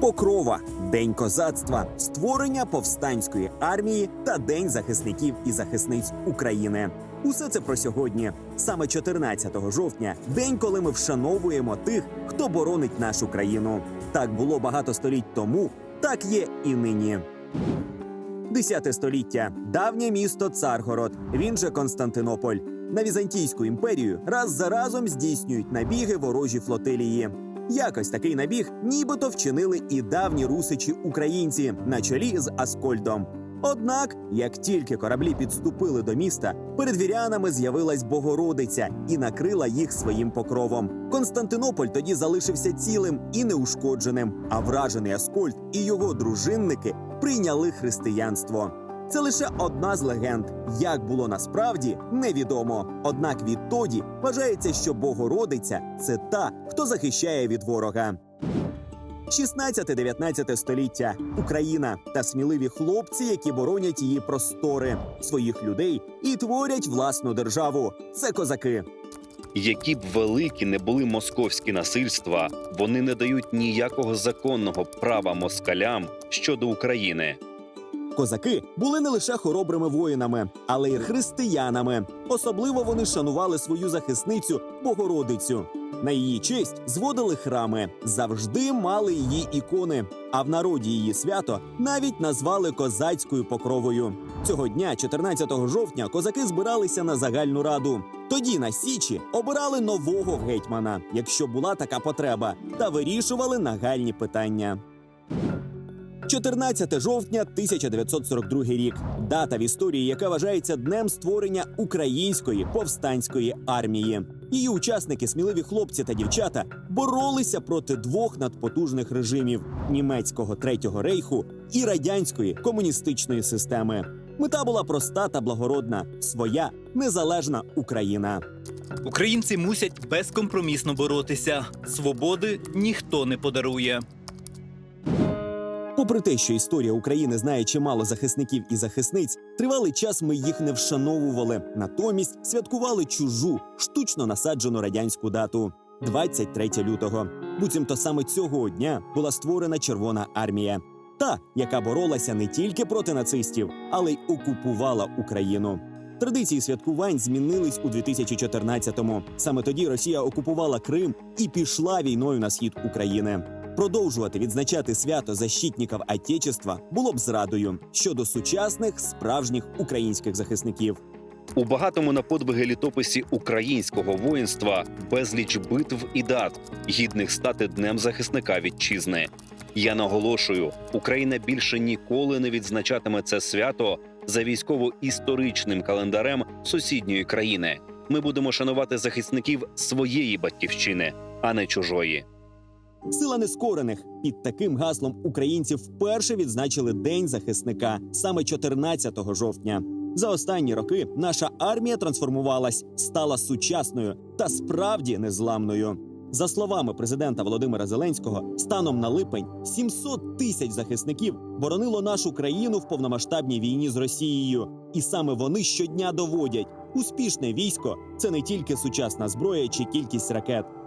Покрова, День козацтва, створення повстанської армії та День захисників і захисниць України. Усе це про сьогодні. Саме 14 жовтня, день, коли ми вшановуємо тих, хто боронить нашу країну. Так було багато століть тому, так є і нині. Десяте століття давнє місто Царгород, він же Константинополь. На Візантійську імперію раз за разом здійснюють набіги ворожі флотилії. Якось такий набіг нібито вчинили і давні русичі українці на чолі з Аскольдом. Однак, як тільки кораблі підступили до міста, перед вірянами з'явилась Богородиця і накрила їх своїм покровом. Константинополь тоді залишився цілим і неушкодженим, а вражений Аскольд і його дружинники прийняли християнство. Це лише одна з легенд. Як було насправді, невідомо. Однак відтоді вважається, що Богородиця це та, хто захищає від ворога. 16-19 століття Україна та сміливі хлопці, які боронять її простори, своїх людей і творять власну державу. Це козаки. Які б великі не були московські насильства, вони не дають ніякого законного права москалям щодо України. Козаки були не лише хоробрими воїнами, але й християнами. Особливо вони шанували свою захисницю Богородицю. На її честь зводили храми, завжди мали її ікони. А в народі її свято навіть назвали козацькою покровою. Цього дня, 14 жовтня, козаки збиралися на загальну раду. Тоді на Січі обирали нового гетьмана, якщо була така потреба, та вирішували нагальні питання. 14 жовтня 1942 рік. Дата в історії, яка вважається днем створення української повстанської армії. Її учасники, сміливі хлопці та дівчата, боролися проти двох надпотужних режимів німецького третього рейху і радянської комуністичної системи. Мета була проста та благородна: своя незалежна Україна. Українці мусять безкомпромісно боротися. Свободи ніхто не подарує. Попри те, що історія України знає чимало захисників і захисниць, тривалий час ми їх не вшановували. Натомість святкували чужу штучно насаджену радянську дату 23 лютого. Буцімто саме цього дня була створена Червона армія, та яка боролася не тільки проти нацистів, але й окупувала Україну. Традиції святкувань змінились у 2014-му. Саме тоді Росія окупувала Крим і пішла війною на схід України. Продовжувати відзначати свято защитників Отечества було б зрадою щодо сучасних справжніх українських захисників. У багатому на подвиги літописі українського воїнства безліч битв і дат, гідних стати днем захисника вітчизни. Я наголошую, Україна більше ніколи не відзначатиме це свято за військово-історичним календарем сусідньої країни. Ми будемо шанувати захисників своєї батьківщини, а не чужої. Сила нескорених під таким гаслом українці вперше відзначили День захисника саме 14 жовтня. За останні роки наша армія трансформувалась, стала сучасною та справді незламною. За словами президента Володимира Зеленського, станом на липень 700 тисяч захисників боронило нашу країну в повномасштабній війні з Росією, і саме вони щодня доводять, успішне військо це не тільки сучасна зброя чи кількість ракет,